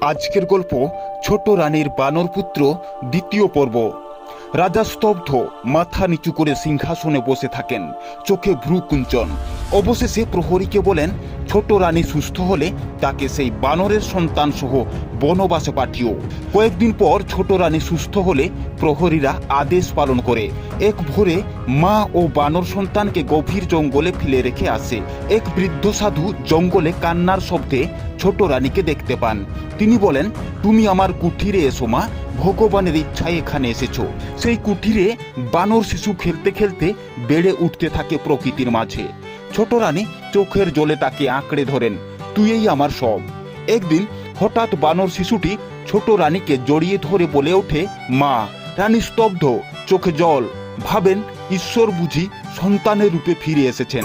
আজকের গল্প ছোট রানীর বানর পুত্র দ্বিতীয় পর্ব। রাজা স্তব্ধ, মাথা নিচু করে সিংহাসনে বসে থাকেন, চোখে ভ্রু কুঞ্চন। অবশেষে প্রহরীকে বলেন, ছোট রানী সুস্থ হলে তাকে সেই বানরের সন্তান সহ বনবাসে পাঠিও। কয়েকদিন পর ছোট রানী সুস্থ হলে প্রহরীরা আদেশ পালন করে। এক ভোরে মা ও বানর সন্তানকে গভীর জঙ্গলে ফেলে রেখে আসে। এক বৃদ্ধ সাধু জঙ্গলে কান্নার শব্দে ছোট রানীকে দেখতে পান। তিনি বলেন, তুমি আমার কুঠিরে এসো মা, ভগবানের ইচ্ছায় এখানে এসেছ। সেই কুঠিরে বানর শিশু খেলতে খেলতে বেড়ে উঠতে থাকে প্রকৃতির মাঝে। ছোট রানী চোখের জলে তাকে আঁকড়ে ধরেন, তুইই আমার সব। একদিন হঠাৎ বানর শিশুটি ছোট রানীকে জড়িয়ে ধরে বলে ওঠে, মা, রানী স্তব্ধ, চোখে জল। ভাবেন, ঈশ্বর বুঝি সন্তানের রূপে ফিরে এসেছেন।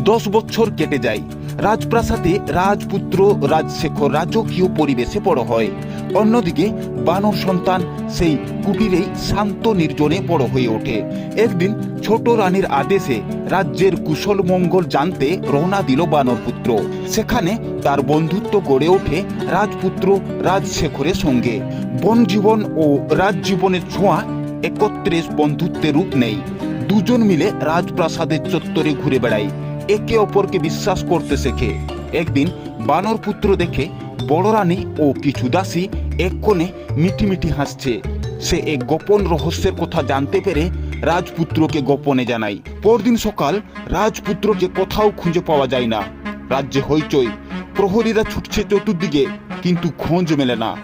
দশ বছর কেটে যায়। রাজপ্রাসাদে রাজপুত্র, রাজশেখর রাজকীয় পরিবেশে বড় হয়। অন্যদিকে বানর সন্তান সেই কুটিরেই শান্ত নির্জনে বড় হয়ে ওঠে। একদিন ছোট রানীর আদেশে রাজ্যের কুশল মঙ্গল জানতে রওনা দিল বানর পুত্র সেখানে তার বন্ধুত্ব গড়ে ওঠে রাজপুত্র রাজশেখরের সঙ্গে। বন জীবন ও রাজজীবনের ছোঁয়া একত্রে বন্ধুত্বের রূপ নেই দুজন মিলে রাজপ্রাসাদের চত্বরে ঘুরে বেড়ায়। একে অপরকে বিশ্বাস করতে শেখে। একদিন বানর পুত্র দেখে বড় রানী ও কিছু দাসী এক কোণে মিটি মিটি হাসছে। সে এক গোপন রহস্যের কথা জানতে পেরে রাজপুত্রকে গোপনে জানাই। পরদিন সকাল রাজপুত্রকে কোথাও খুঁজে পাওয়া যায় না। রাজ্যে হইচই, প্রহরীরা ছুটছে চতুর্দিকে, কিন্তু খোঁজ মেলে না।